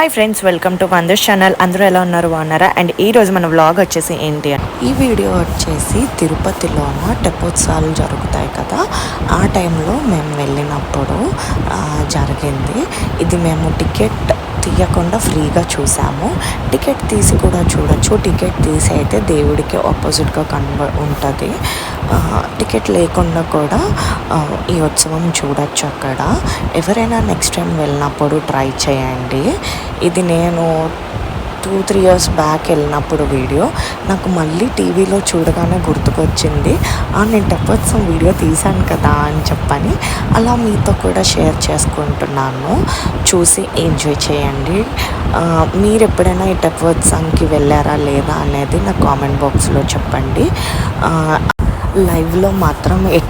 Hi friends welcome to Wonders channel అందరూ ఎలా ఉన్నారు? బాగున్నారా? అండ్ ఈ రోజు మన వ్లాగ్ వచ్చేసి ఏంటి ఈ వీడియో వచ్చేసి తిరుపతిలోన తెప్పోత్సవాలు జరుగుతాయి కదా. ఆ టైంలో మేము వెళ్ళినప్పుడు జరిగింది. ఇది మేము టికెట్ తీయకుండా ఫ్రీగా చూసాము. టికెట్ తీసి కూడా చూడొచ్చు. టికెట్ తీసి అయితే దేవుడికి ఆపోజిట్గా కన్వ ఉంటుంది. టికెట్ లేకుండా కూడా ఈ ఉత్సవం చూడొచ్చు అక్కడ. ఎవరైనా నెక్స్ట్ టైం వెళ్ళినప్పుడు ట్రై చేయండి. ఇది నేను టూ త్రీ ఇయర్స్ బ్యాక్ వెళ్ళినప్పుడు వీడియో నాకు మళ్ళీ టీవీలో చూడగానే గుర్తుకొచ్చింది. "ఆ, నేను టెప్పత్సం వీడియో తీశాను కదా అని చెప్పని అలా మీతో కూడా షేర్ చేసుకుంటున్నాను. చూసి ఎంజాయ్ చేయండి. మీరు ఎప్పుడైనా ఈ టెప్పత్సంకి వెళ్ళారా లేదా అనేది నా కామెంట్ బాక్స్లో చెప్పండి. లైవ్లో మాత్రం ఈ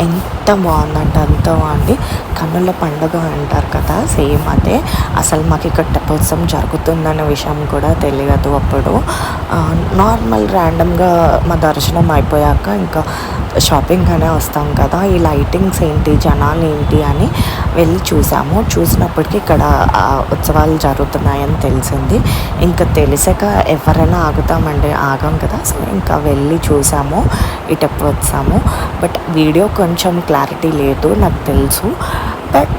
ఎంత బాగుందంటే అంత బాగుంది. కన్నుల పండుగ అంటారు కదా సేమ్ అదే. అసలు మాకు ఇక్కడ టెప్పత్సం జరుగుతుందనే విషయం కూడా తెలియదు అప్పుడు. నార్మల్ ర్యాండమ్గా మా దర్శనం అయిపోయాక ఇంకా షాపింగ్ అనే వస్తాం కదా ఈ లైటింగ్స్ ఏంటి జనాలు ఏంటి అని వెళ్ళి చూసాము. చూసినప్పటికీ ఇక్కడ ఉత్సవాలు జరుగుతున్నాయని తెలిసింది. ఇంకా తెలిసాక ఎవరైనా ఆగుతామండి ఆగాం కదా సో ఇంకా వెళ్ళి చూసాము ఇటప్పుడు వచ్చాము. బట్ వీడియో కొంచెం క్లారిటీ లేదు నాకు తెలుసు. బట్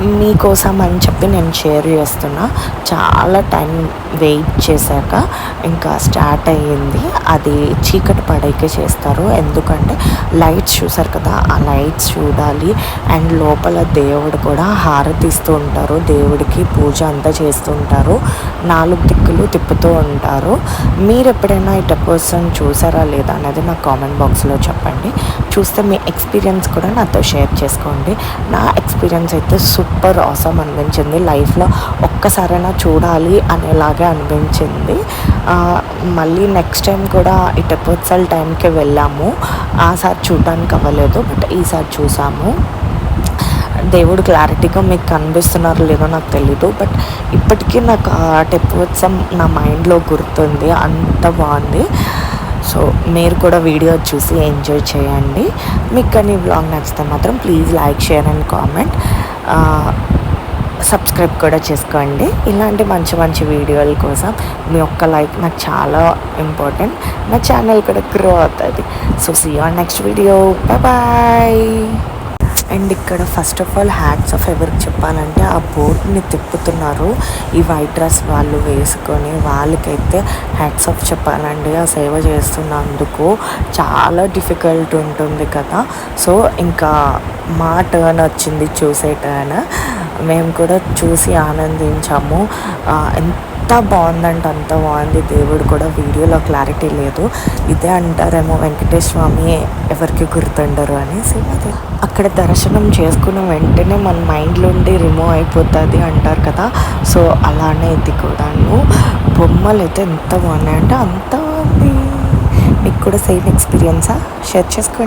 మీకోసం అని చెప్పి నేను షేర్ చేస్తున్నా. చాలా టైం వెయిట్ చేశాక ఇంకా స్టార్ట్ అయ్యింది. అది చీకటి పడేకే చేస్తారు. ఎందుకంటే లైట్స్ చూసారు కదా ఆ లైట్స్ చూడాలి. అండ్ లోపల దేవుడు కూడా హారతి ఇస్తూ ఉంటారు. దేవుడికి పూజ అంతా చేస్తూ ఉంటారు. నాలుగు దిక్కులు తిప్పుతూ ఉంటారు. మీరు ఎప్పుడైనా ఈ టెపోసం చూసారా లేదా అనేది నా కామెంట్ బాక్స్లో చెప్పండి. చూస్తే మీ ఎక్స్పీరియన్స్ కూడా నాతో షేర్ చేసుకోండి. నా ఎక్స్పీరియన్స్ అయితే సూపర్ ఆసమ్ అనిపించింది. లైఫ్లో ఒక్కసారైనా చూడాలి అనేలాగే అనిపించింది. మళ్ళీ నెక్స్ట్ టైం కూడా ఈ టెపోత్సల్ టైంకి వెళ్ళాము. ఆసారి చూడడానికి అవ్వలేదు బట్ ఈసారి చూసాము. దేవుడు క్లారిటీగా మీకు కనిపిస్తున్నారు లేదో నాకు తెలీదు బట్ ఇప్పటికీ నాకు ఆ టెపోత్సం నా మైండ్లో గుర్తుంది. అంత బాగుంది. సో మీరు కూడా వీడియో చూసి ఎంజాయ్ చేయండి. మీకు కానీ బ్లాగ్ నచ్చితే మాత్రం please like share and comment. Subscribe కూడా చేసుకోండి. ఇలాంటి మంచి మంచి వీడియోల కోసం మీ ఒక్క లైక్ నాకు చాలా ఇంపార్టెంట్. నా ఛానల్ కూడా గ్రో అవుతుంది. So see on next video bye and ఇక్కడ first of all hats off ఎవరికి చెప్పాలంటే ఆ బోట్ని తిప్పుతున్నారు. ఈ వైట్ డ్రెస్ వాళ్ళు వేసుకొని వాళ్ళకైతే హ్యాట్స్ ఆఫ్ చెప్పాలండి. ఆ సేవ చేస్తున్నందుకు చాలా డిఫికల్ట్ ఉంటుంది కదా. సో ఇంకా మా టర్న్ వచ్చింది చూసే టర్న్ మేము కూడా చూసి ఆనందించాము. ఎంత ఎంత బాగుందంటే అంత బాగుంది. దేవుడు కూడా వీడియోలో క్లారిటీ లేదు. ఇదే అంటారేమో వెంకటేశ్వర స్వామి ఎవరికి గుర్తుండరు అనేసి అదే. అక్కడ దర్శనం చేసుకున్న వెంటనే మన మైండ్లో ఉండి రిమూవ్ అయిపోతుంది అంటారు కదా. సో అలానే ఇది కూడాను. బొమ్మలు అయితే ఎంత బాగున్నాయంటే అంత బాగుంది. మీకు కూడా సేమ్ ఎక్స్పీరియన్సా షేర్ చేసుకోండి.